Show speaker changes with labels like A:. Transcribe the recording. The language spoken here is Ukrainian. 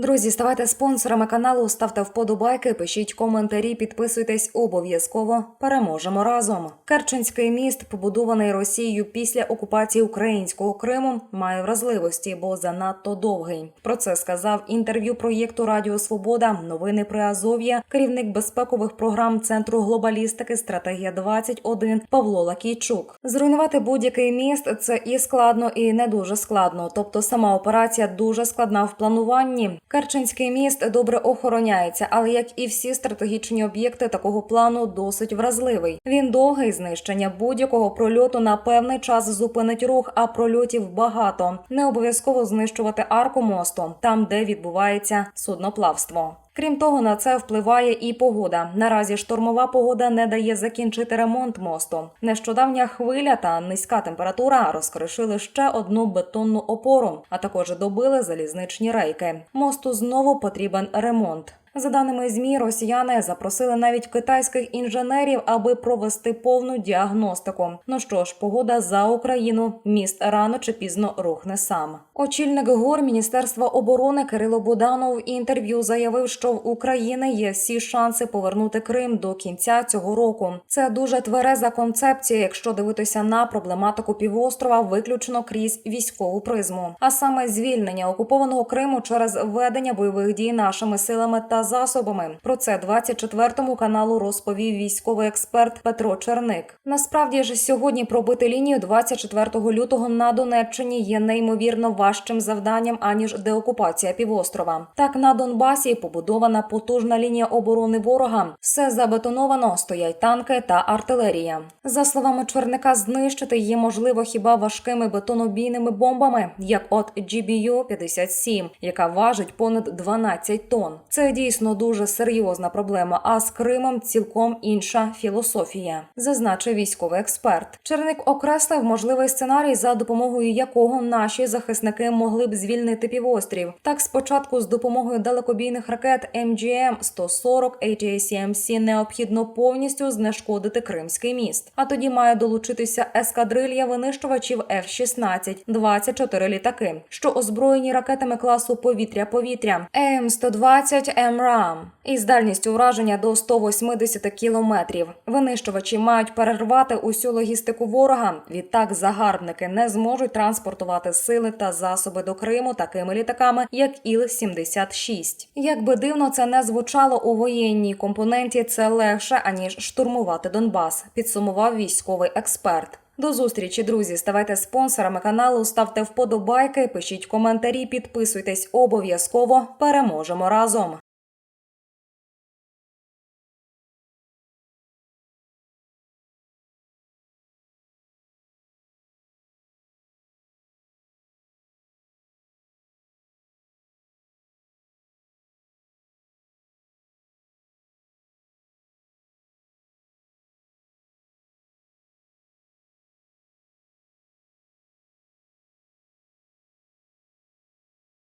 A: Друзі, ставайте спонсорами каналу, ставте вподобайки, пишіть коментарі, підписуйтесь обов'язково. Переможемо разом. Керченський міст, побудований Росією після окупації українського Криму, має вразливості, бо занадто довгий. Про це сказав інтерв'ю проєкту Радіо Свобода. Новини при Азов'я, керівник безпекових програм Центру глобалістики Стратегія 21 Павло Лакійчук. Зруйнувати будь-який міст це і складно, і не дуже складно. Тобто, сама операція дуже складна в плануванні. Керченський міст добре охороняється, але як і всі стратегічні об'єкти такого плану, досить вразливий. Він довгий знищення будь-якого прольоту на певний час зупинить рух, а прольотів багато. Не обов'язково знищувати арку мосту, там де відбувається судноплавство. Крім того, на це впливає і погода. Наразі штормова погода не дає закінчити ремонт мосту. Нещодавня хвиля та низька температура розкришили ще одну бетонну опору, а також добили залізничні рейки. Мосту знову потрібен ремонт. За даними змі, росіяни запросили навіть китайських інженерів, аби провести повну діагностику. Ну що ж, погода за Україну. Міст рано чи пізно рухне сам. Очільник ГУР Міністерства оборони Кирило Буданов в інтерв'ю заявив, що в України є всі шанси повернути Крим до кінця цього року. Це дуже твереза концепція, якщо дивитися на проблематику півострова, виключно крізь військову призму, а саме звільнення окупованого Криму через ведення бойових дій нашими силами та засобами. Про це 24 каналу розповів військовий експерт Петро Черник. Насправді ж сьогодні пробити лінію 24 лютого на Донеччині є неймовірно важчим завданням аніж деокупація півострова. Так на Донбасі побудована потужна лінія оборони ворога. Все забетоновано, стоять танки та артилерія. За словами Черника, знищити її можливо хіба важкими бетонобійними бомбами, як от GBU-57, яка важить понад 12 тонн. Це дійсно дуже серйозна проблема. А з Кримом цілком інша філософія, зазначив військовий експерт. Черник окреслив можливий сценарій, за допомогою якого наші захисники могли б звільнити півострів. Так, спочатку з допомогою далекобійних ракет MGM 140 ATACMC необхідно повністю знешкодити Кримський міст. А тоді має долучитися ескадрилья винищувачів F-16, 24 літаки, що озброєні ракетами класу повітря-повітря ЕМ-120 МРАМ із дальністю ураження до 180 кілометрів. Винищувачі мають перервати усю логістику ворога. Відтак загарбники не зможуть транспортувати сили та засоби до Криму такими літаками, як Іл-76. Як би дивно це не звучало у воєнній компоненті, це легше аніж штурмувати Донбас. Підсумував військовий експерт. До зустрічі, друзі. Ставайте спонсорами каналу, ставте вподобайки, пишіть коментарі, підписуйтесь обов'язково. Переможемо разом.